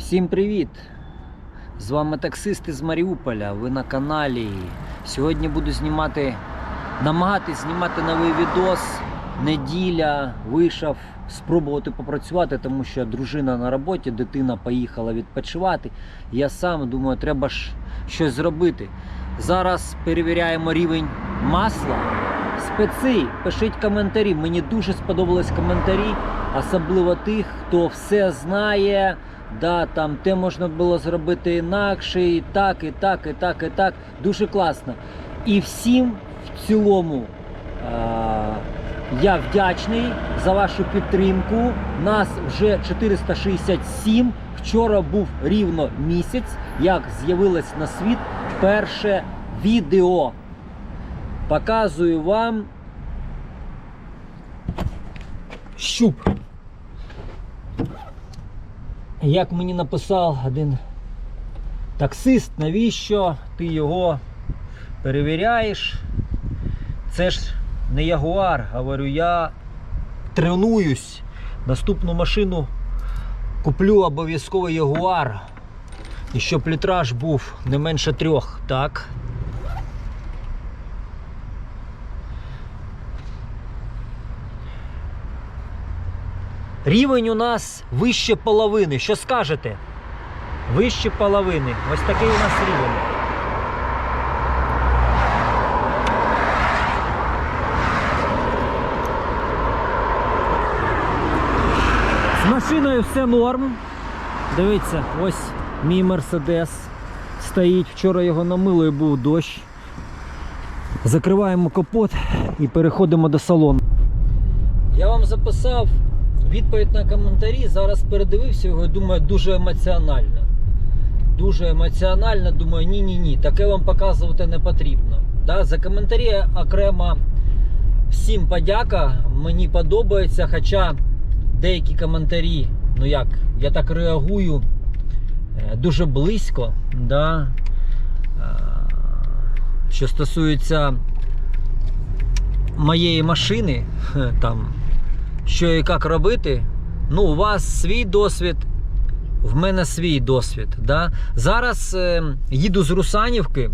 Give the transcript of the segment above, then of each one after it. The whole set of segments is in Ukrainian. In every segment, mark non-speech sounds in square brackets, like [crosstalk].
Всім привіт! З вами таксист із Маріуполя. Ви на каналі. Сьогодні буду знімати, намагатись знімати новий відос. Неділя вийшов спробувати попрацювати, тому що дружина на роботі, дитина поїхала відпочивати. Я сам думаю, треба ж щось зробити. Зараз перевіряємо рівень масла. Спеці, пишіть коментарі. Мені дуже сподобались коментарі, особливо тих, хто все знає. Да, там те можна було зробити інакше, і так, і так, і так, і так. Дуже класно. І всім в цілому е- я вдячний за вашу підтримку. Нас вже 467. Вчора був рівно місяць, як з'явилось на світ перше відео. Показую вам щуп. Як мені написав один таксист, навіщо ти його перевіряєш? Це ж не ягуар. Говорю, я тренуюсь. Наступну машину куплю обов'язково ягуар. І щоб літраж був не менше трьох, так? Рівень у нас вище половини. Що скажете? Вище половини. Ось такий у нас рівень. З машиною все норм. Дивіться, ось мій Мерседес стоїть. Вчора його намило і був дощ. Закриваємо капот і переходимо до салону. Я вам записав відповідь на коментарі. Зараз передивився його і думаю, дуже емоціонально. Дуже емоціонально, думаю, ні-ні ні, таке вам показувати не потрібно. Да? За коментарі окремо всім подяка. Мені подобається, хоча деякі коментарі, ну як, я так реагую е, дуже близько. Да? Е, Що стосується моєї машини, [laughs] там, що і як робити, ну, у вас свій досвід, в мене свій досвід. Да? Зараз е, їду з Русанівки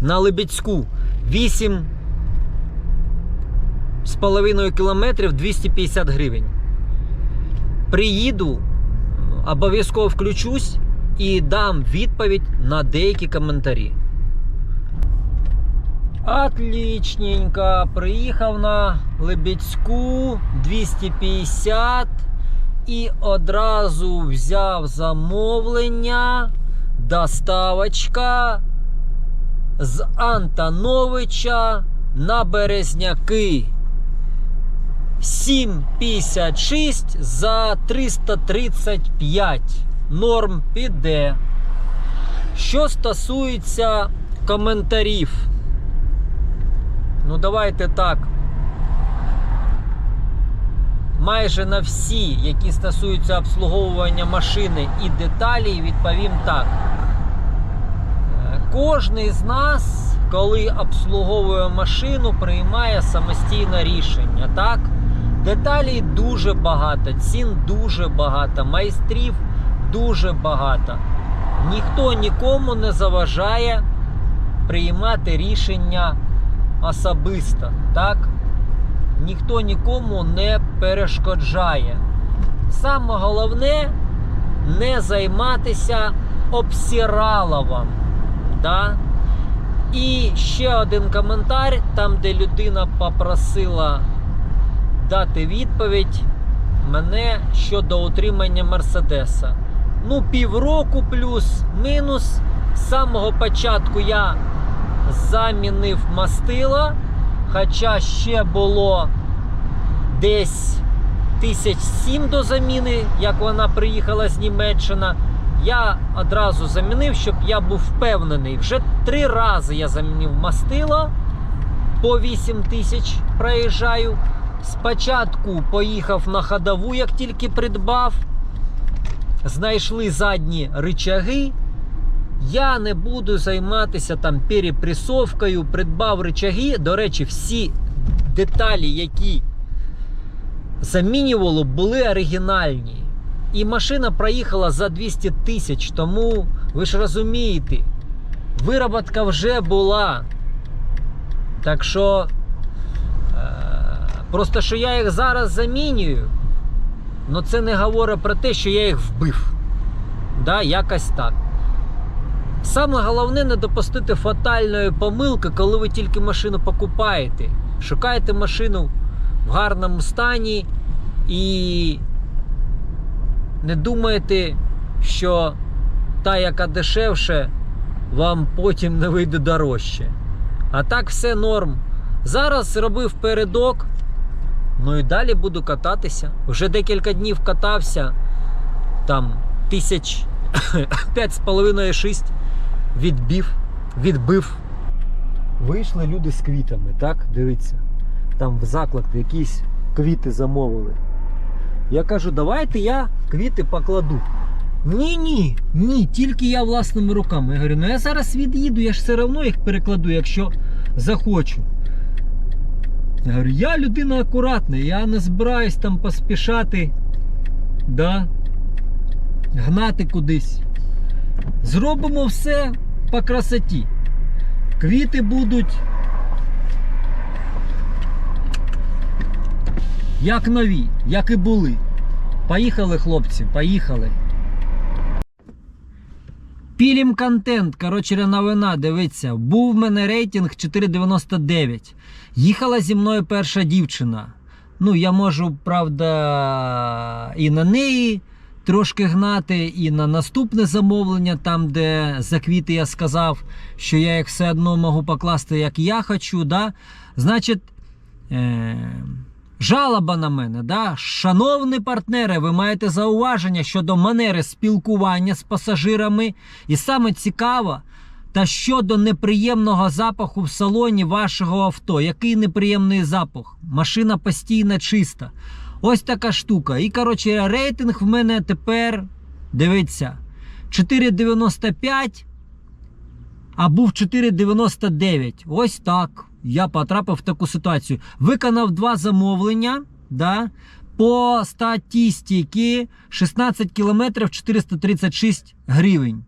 на Лебедську 8 з половиною кілометрів 250 гривень. Приїду, обов'язково включусь і дам відповідь на деякі коментарі. Отлічненько. Приїхав на Лебедську 250 і одразу взяв замовлення. Доставочка з Антоновича на Березняки. 7,56 за 335. Норм піде. Що стосується коментарів. Ну, давайте так. Майже на всі, які стосуються обслуговування машини і деталей, відповім так. Е, Кожний з нас, коли обслуговує машину, приймає самостійне рішення. Так? Деталей дуже багато, цін дуже багато, майстрів дуже багато. Ніхто нікому не заважає приймати рішення особисто, так? Ніхто нікому не перешкоджає. Саме головне не займатися обсіраловом. Да? І ще один коментар, там, де людина попросила дати відповідь мене щодо утримання Мерседеса. Ну, півроку плюс-мінус. З самого початку я замінив мастила, хоча ще було десь тисяч сім до заміни, як вона приїхала з Німеччини. Я одразу замінив, щоб я був впевнений. Вже три рази я замінив мастило по 8 тисяч проїжджаю. Спочатку поїхав на ходову, як тільки придбав. Знайшли задні ричаги. Я не буду займатися там перепресовкою, придбав ричаги. До речі, всі деталі, які замінювало, були оригінальні. І машина проїхала за 200 тисяч. Тому ви ж розумієте, вироботка вже була. Так що. е, Просто що я їх зараз замінюю. Ну це не говорить про те, що я їх вбив. Да, якось так. Саме головне не допустити фатальної помилки, коли ви тільки машину покупаєте. Шукаєте машину в гарному стані і не думаєте, що та, яка дешевше, вам потім не вийде дорожче. А так все норм. Зараз зробив передок. Ну і далі буду кататися. Вже декілька днів катався. Там тисяч п'ять з половиною шість відбив, відбив. Вийшли люди з квітами, так? Дивіться. Там в заклад якісь квіти замовили. Я кажу, давайте я квіти покладу. Ні, ні, ні, тільки я власними руками. Я говорю, ну я зараз від'їду, я ж все одно їх перекладу, якщо захочу. Я говорю, я людина акуратна, я не збираюсь там поспішати, да, гнати кудись. Зробимо все по красоті. Квіти будуть як нові, як і були. Поїхали, хлопці, поїхали. Пілім контент. Коротше, новина, дивіться. Був в мене рейтинг 4,99. Їхала зі мною перша дівчина. Ну, я можу, правда, і на неї трошки гнати, і на наступне замовлення, там, де за квіти я сказав, що я їх все одно можу покласти, як я хочу. Да? Значить, е- жалоба на мене. Да? Шановні партнери, ви маєте зауваження щодо манери спілкування з пасажирами. І саме цікаво, та щодо неприємного запаху в салоні вашого авто. Який неприємний запах? Машина постійно чиста. Ось така штука. І, коротше, рейтинг в мене тепер, дивіться, 4,95, а був 4,99. Ось так. Я потрапив в таку ситуацію. Виконав два замовлення. Да, по статистиці 16 кілометрів 436 гривень.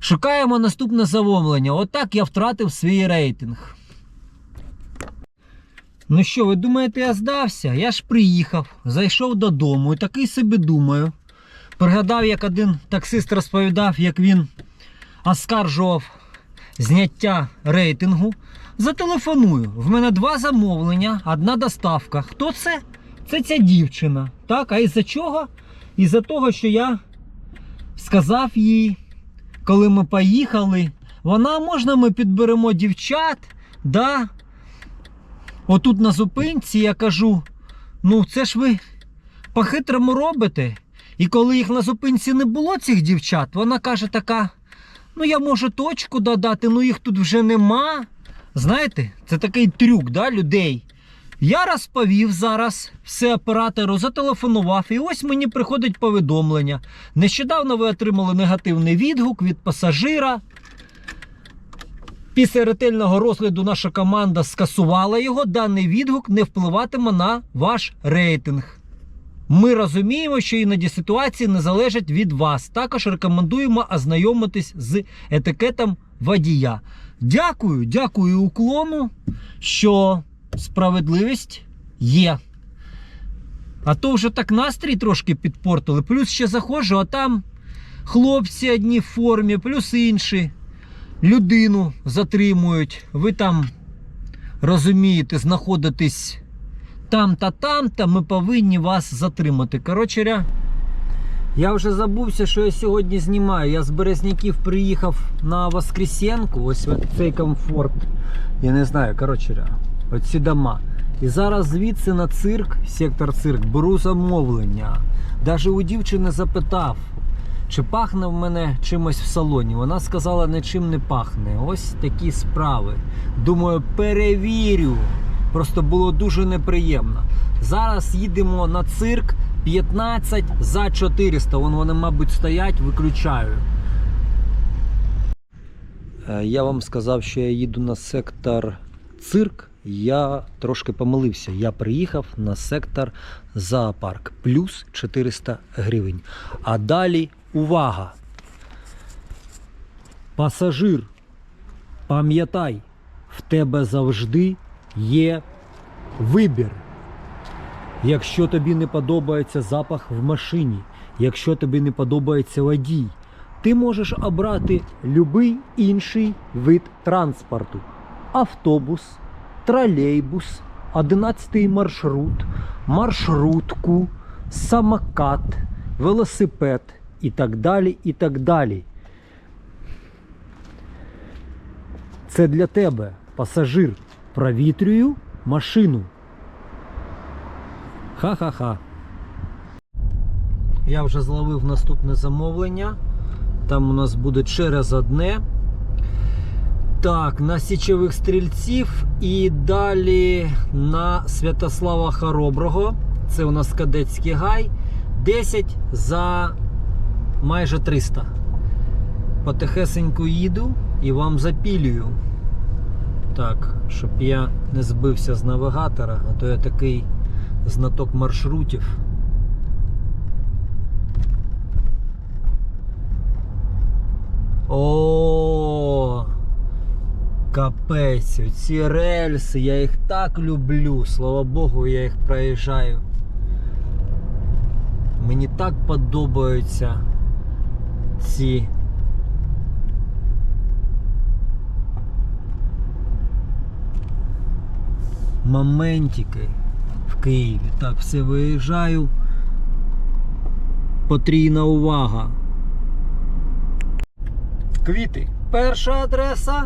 Шукаємо наступне замовлення. Отак я втратив свій рейтинг. Ну що, ви думаєте, я здався? Я ж приїхав, зайшов додому і такий собі думаю. Пригадав, як один таксист розповідав, як він оскаржував зняття рейтингу. Зателефоную. В мене два замовлення, одна доставка. Хто це? Це ця дівчина. Так, а із-за чого? Із-за того, що я сказав їй, коли ми поїхали, вона можна ми підберемо дівчат, да? Отут на зупинці я кажу: ну це ж ви по-хитрому робите. І коли їх на зупинці не було, цих дівчат, вона каже така: ну я можу точку додати, ну їх тут вже нема. Знаєте, це такий трюк да, людей. Я розповів зараз все оператору, зателефонував, і ось мені приходить повідомлення. Нещодавно ви отримали негативний відгук від пасажира. Після ретельного розгляду наша команда скасувала його. Даний відгук не впливатиме на ваш рейтинг. Ми розуміємо, що іноді ситуації не залежать від вас. Також рекомендуємо ознайомитись з етикетом водія. Дякую, дякую уклону, що справедливість є. А то вже так настрій трошки підпортили. Плюс ще заходжу, а там хлопці одні в формі, плюс інші людину затримують. Ви там розумієте, знаходитесь там та там, та ми повинні вас затримати. Коротше, я вже забувся, що я сьогодні знімаю. Я з Березняків приїхав на Воскресенку, ось цей комфорт. Я не знаю, коротше, оці дома. І зараз звідси на цирк, сектор цирк, беру замовлення. Даже у дівчини запитав, чи пахне в мене чимось в салоні. Вона сказала, нічим не пахне. Ось такі справи. Думаю, перевірю. Просто було дуже неприємно. Зараз їдемо на цирк 15 за 400. Вон вони, мабуть, стоять, виключаю. Е, Я вам сказав, що я їду на сектор цирк. я трошки помилився. Я приїхав на сектор зоопарк плюс 400 гривень. А далі увага! Пасажир, пам'ятай, в тебе завжди є вибір. Якщо тобі не подобається запах в машині, якщо тобі не подобається водій, ти можеш обрати будь-який інший вид транспорту: автобус, тролейбус, 11 маршрут, маршрутку, самокат, велосипед і так далі. і так далі. Це для тебе, пасажир. Провітрюю машину. Ха-ха-ха. Я вже зловив наступне замовлення. Там у нас буде через одне. Так, на січових стрільців і далі на Святослава Хороброго. Це у нас кадетський гай. 10 за майже 300. Потихесеньку їду і вам запілюю. Так, щоб я не збився з навігатора, а то я такий знаток маршрутів. О, капець, ці рельси, я їх так люблю. Слава Богу, я їх проїжджаю. Мені так подобаються ці. Моментики в Києві. Так, все виїжджаю. Потрійна увага. Квіти. Перша адреса.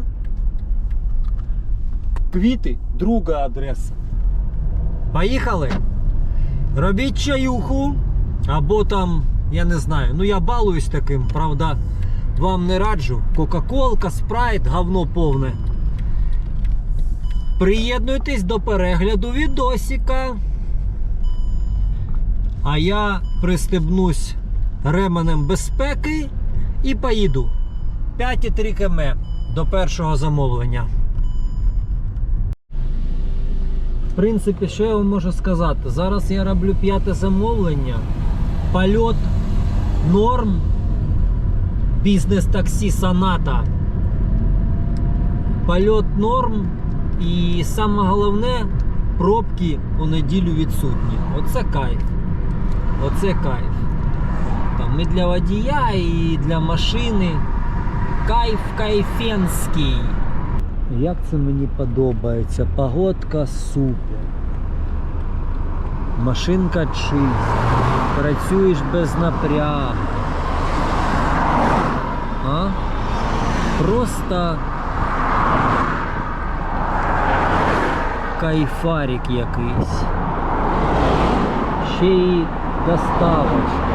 Квіти. Друга адреса. Поїхали. Робіть чаюху. Або там, я не знаю, ну я балуюсь таким, правда, вам не раджу. Кока-колка, спрайт, говно повне. Приєднуйтесь до перегляду відосика. А я пристебнусь ременем безпеки і поїду 5,3 км до першого замовлення. В принципі, що я вам можу сказати? Зараз я роблю п'яте замовлення. Польот норм. Бізнес-таксі Соната. Польот норм. І саме головне, пробки у неділю відсутні. Оце кайф. Оце кайф. Там і для водія, і для машини. Кайф кайфенський. Як це мені подобається. Погодка супер. Машинка чиста. Працюєш без напрягу. А? Просто кайфарик якийсь. Ще й доставочка.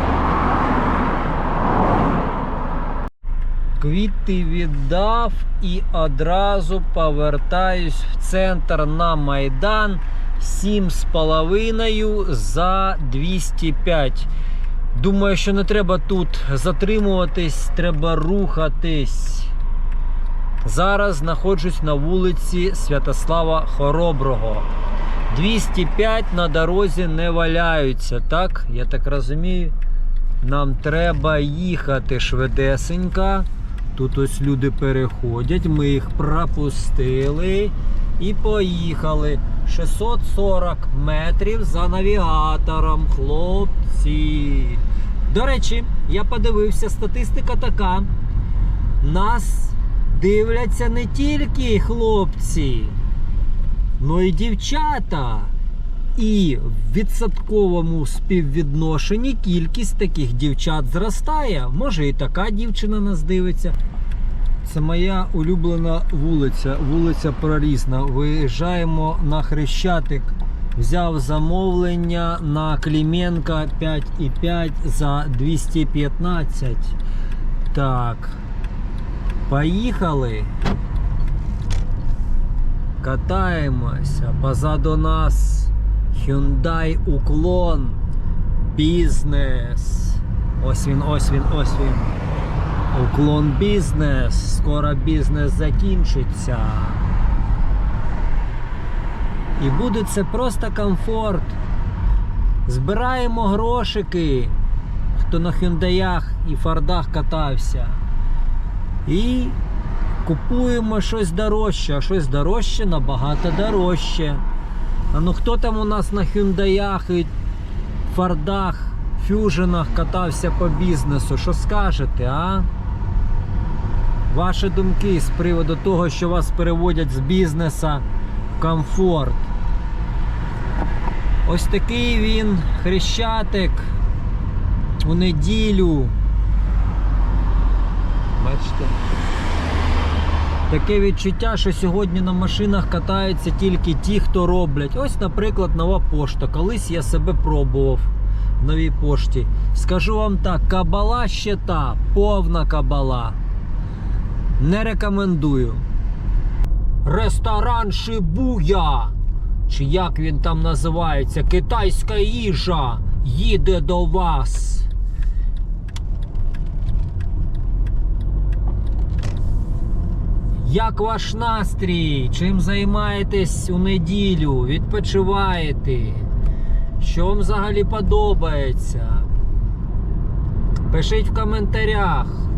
Квіти віддав і одразу повертаюсь в центр на Майдан 7,5 за 205. Думаю, що не треба тут затримуватись, треба рухатись. Зараз знаходжусь на вулиці Святослава Хороброго. 205 на дорозі не валяються, так? Я так розумію. Нам треба їхати швидесенько. Тут ось люди переходять, ми їх пропустили і поїхали. 640 метрів за навігатором, хлопці. До речі, я подивився, статистика така. Нас дивляться не тільки хлопці, но й дівчата. І в відсотковому співвідношенні кількість таких дівчат зростає. Може і така дівчина нас дивиться. Це моя улюблена вулиця, вулиця Прорізна. Виїжджаємо на Хрещатик. Взяв замовлення на Кліменка 5,5 за 215. Так. Поїхали. Катаємося. Позаду нас Hyundai Уклон. Бізнес. Ось він, ось він, ось він. Уклон бізнес. Скоро бізнес закінчиться. І буде це просто комфорт. Збираємо грошики, хто на хюндаях і фордах катався. І купуємо щось дорожче, а щось дорожче набагато дорожче. А ну хто там у нас на хюндаях і фордах, фюженах катався по бізнесу? Що скажете, а? Ваші думки з приводу того, що вас переводять з бізнеса в комфорт. Ось такий він хрещатик у неділю. Бачите? Таке відчуття, що сьогодні на машинах катаються тільки ті, хто роблять. Ось, наприклад, нова пошта. Колись я себе пробував в новій пошті. Скажу вам так, кабала ще та, повна кабала. Не рекомендую. Ресторан Шибуя. Чи як він там називається? Китайська їжа їде до вас. Як ваш настрій? Чим займаєтесь у неділю? Відпочиваєте? Що вам взагалі подобається? Пишіть в коментарях.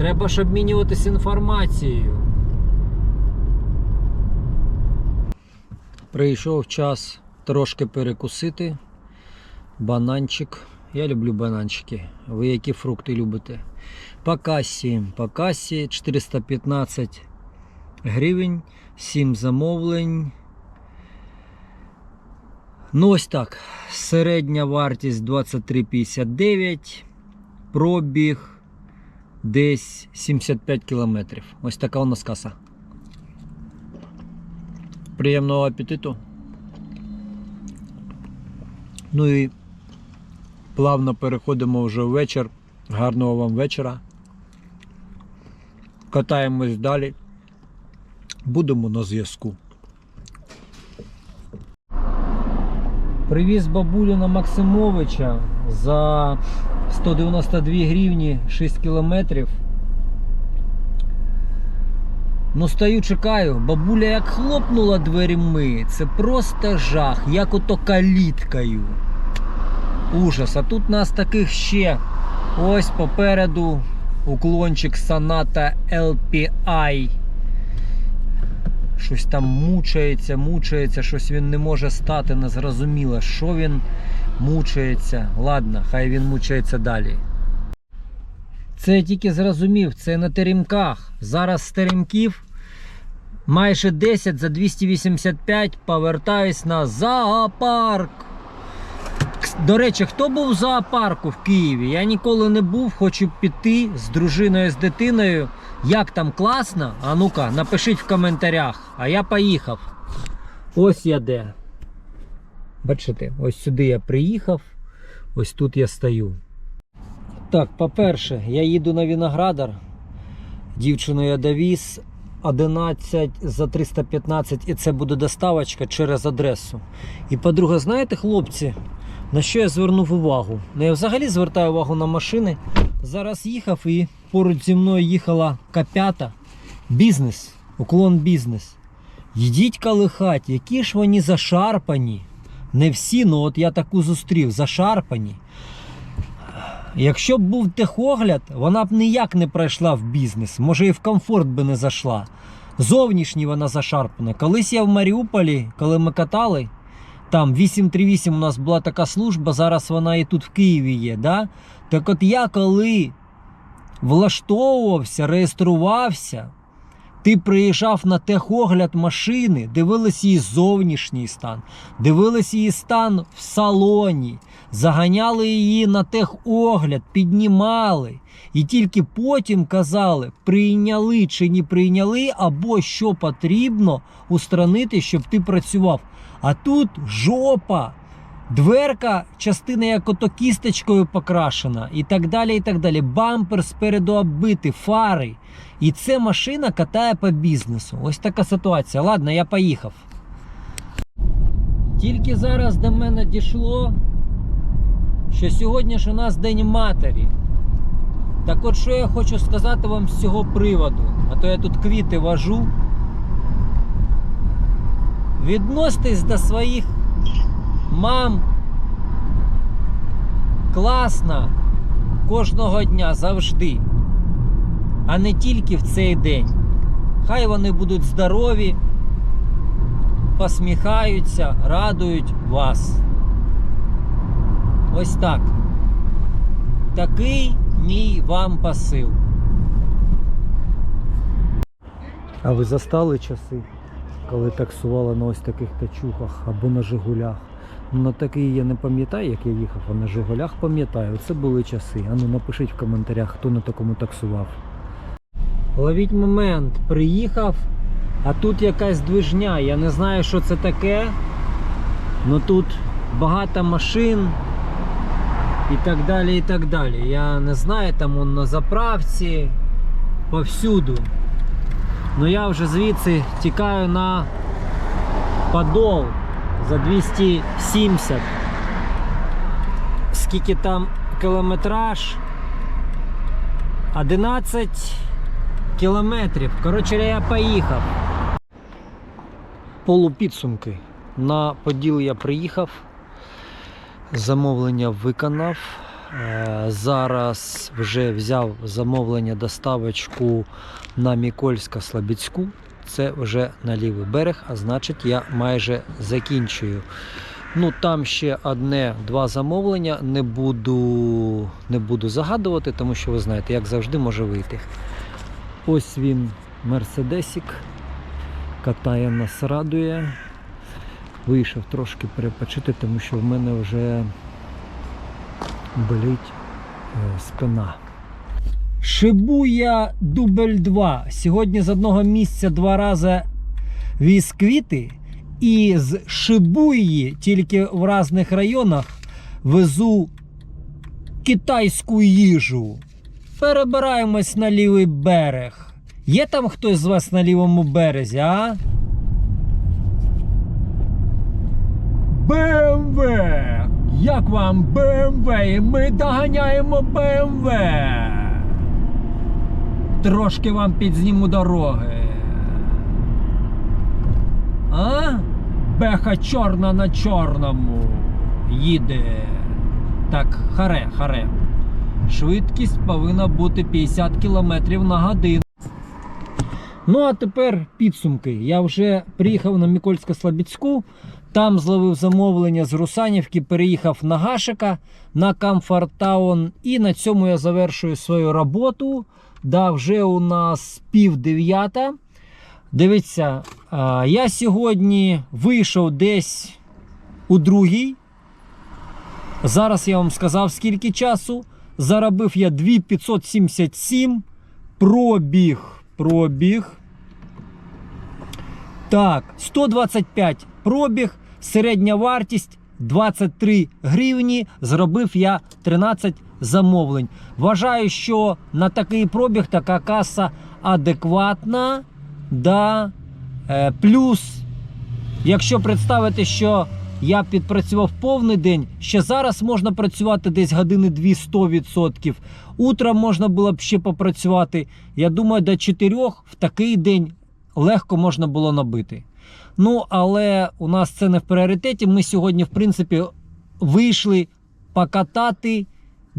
Треба ж обмінюватися інформацією. Прийшов час трошки перекусити. Бананчик. Я люблю бананчики. Ви які фрукти любите? По касі. По касі 415 гривень, 7 замовлень. Ну ось так. Середня вартість 23,59. Пробіг десь 75 кілометрів. Ось така у нас каса. Приємного апетиту. Ну і плавно переходимо вже в вечір. Гарного вам вечора. Катаємось далі. Будемо на зв'язку. Привіз бабулю на Максимовича за 192 гривні 6 кілометрів. Ну, стою, чекаю. Бабуля як хлопнула дверими, це просто жах, як ото каліткою. Ужас. А тут нас таких ще. Ось попереду уклончик Sonata LPI. Щось там мучається, мучається, щось він не може стати, не зрозуміло, що він мучається. Ладно, хай він мучається далі. Це я тільки зрозумів, це на теремках. Зараз з теремків майже 10 за 285 повертаюсь на зоопарк. До речі, хто був в зоопарку в Києві? Я ніколи не був, хочу піти з дружиною, з дитиною. Як там класно? А ну-ка, напишіть в коментарях. А я поїхав. Ось я де. Бачите, ось сюди я приїхав, ось тут я стою. Так, по-перше, я їду на Віноградар. Дівчину я довіз 11 за 315 і це буде доставочка через адресу. І по-друге, знаєте, хлопці, на що я звернув увагу? Ну, я взагалі звертаю увагу на машини. Зараз їхав і поруч зі мною їхала К5. Бізнес, уклон бізнес. Йдіть калихать, які ж вони зашарпані. Не всі, ну от я таку зустрів, зашарпані. Якщо б був техогляд, вона б ніяк не пройшла в бізнес, може і в комфорт би не зайшла. Зовнішній вона зашарпана. Колись я в Маріуполі, коли ми катали, там 838 у нас була така служба, зараз вона і тут в Києві є. Да? Так от я коли влаштовувався, реєструвався, ти приїжджав на техогляд машини, дивились її зовнішній стан, дивились її стан в салоні, заганяли її на техогляд, піднімали. І тільки потім казали, прийняли чи не прийняли, або що потрібно устранити, щоб ти працював. А тут жопа. Дверка, частина як ото кісточкою покрашена, і так далі. і так далі. Бампер спереду оббитий, фари. І це машина катає по бізнесу. Ось така ситуація. Ладно, я поїхав. Тільки зараз до мене дійшло, що сьогодні ж у нас День матері. Так от що я хочу сказати вам з цього приводу. А то я тут квіти вожу. відноситесь до своїх мам класно кожного дня завжди, а не тільки в цей день. Хай вони будуть здорові, посміхаються, радують вас. Ось так. Такий мій вам посил. А ви застали часи, коли таксували на ось таких тачухах або на Жигулях? Ну, на такий я не пам'ятаю, як я їхав, а на Жигулях пам'ятаю. Це були часи. Ану напишіть в коментарях, хто на такому таксував. Ловіть момент, приїхав, а тут якась движня. Я не знаю, що це таке. Ну тут багато машин і так далі. і так далі. Я не знаю, там он на заправці, повсюду. Ну я вже звідси тікаю на Подол за 270. Скільки там кілометраж? 11 кілометрів. Коротше, я поїхав. Полупідсумки. На Поділ я приїхав. Замовлення виконав. Е, Зараз вже взяв замовлення доставочку на Мікольська Слобідську. Це вже на лівий берег, а значить я майже закінчую. Ну там ще одне-два замовлення. Не буду, не буду загадувати, тому що ви знаєте, як завжди може вийти. Ось він, Мерседесік. Катає нас радує. Вийшов трошки перепочити, тому що в мене вже болить е, спина. Шибуя дубль 2. Сьогодні з одного місця два рази віз квіти. І з Шибуї, тільки в різних районах, везу китайську їжу. Перебираємось на лівий берег. Є там хтось з вас на лівому березі, а? БМВ! Як вам БМВ? Ми доганяємо БМВ. Трошки вам підзніму дороги. А? Беха чорна на чорному. Їде. Так, харе, харе. Швидкість повинна бути 50 км на годину. Ну, а тепер підсумки. Я вже приїхав на Микольсько-Слобідську, там зловив замовлення з Русанівки, переїхав на Гашика на Комфортаун. І на цьому я завершую свою роботу. Да, вже у нас пів дев'ята. Дивіться, я сьогодні вийшов десь у другій. Зараз я вам сказав, скільки часу. Заробив я 2577. Пробіг. Пробіг. Так, 125 пробіг, середня вартість 23 гривні. Зробив я 13 замовлень. Вважаю, що на такий пробіг така каса адекватна. Да. Е, плюс, якщо представити, що я підпрацював повний день, ще зараз можна працювати десь години 2 100%. Утром можна було б ще попрацювати. Я думаю, до 4 в такий день легко можна було набити. Ну, але у нас це не в пріоритеті. Ми сьогодні, в принципі, вийшли покатати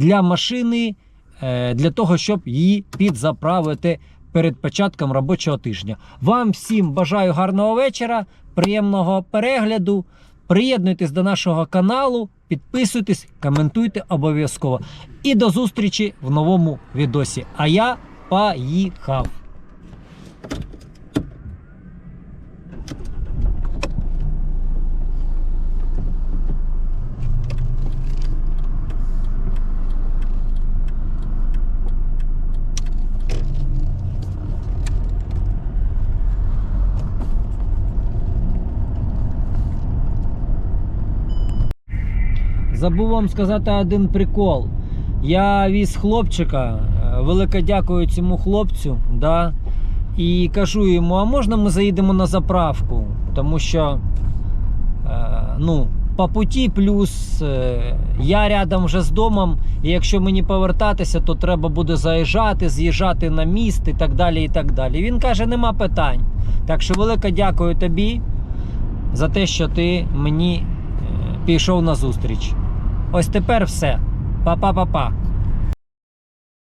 для машини е, для того, щоб її підзаправити перед початком робочого тижня. Вам всім бажаю гарного вечора, приємного перегляду. Приєднуйтесь до нашого каналу, підписуйтесь, коментуйте обов'язково. І до зустрічі в новому відосі. А я поїхав. Забув вам сказати один прикол. Я віз хлопчика, е, велике дякую цьому хлопцю. Да? І кажу йому, а можна ми заїдемо на заправку? Тому що е, ну, по путі, плюс е, я рядом вже з домом, і якщо мені повертатися, то треба буде заїжджати, з'їжджати на міст і так далі. і так далі. Він каже, нема питань. Так що велике дякую тобі. за те, що ти мені пішов на зустріч. Ось тепер все. Па-па-па-па.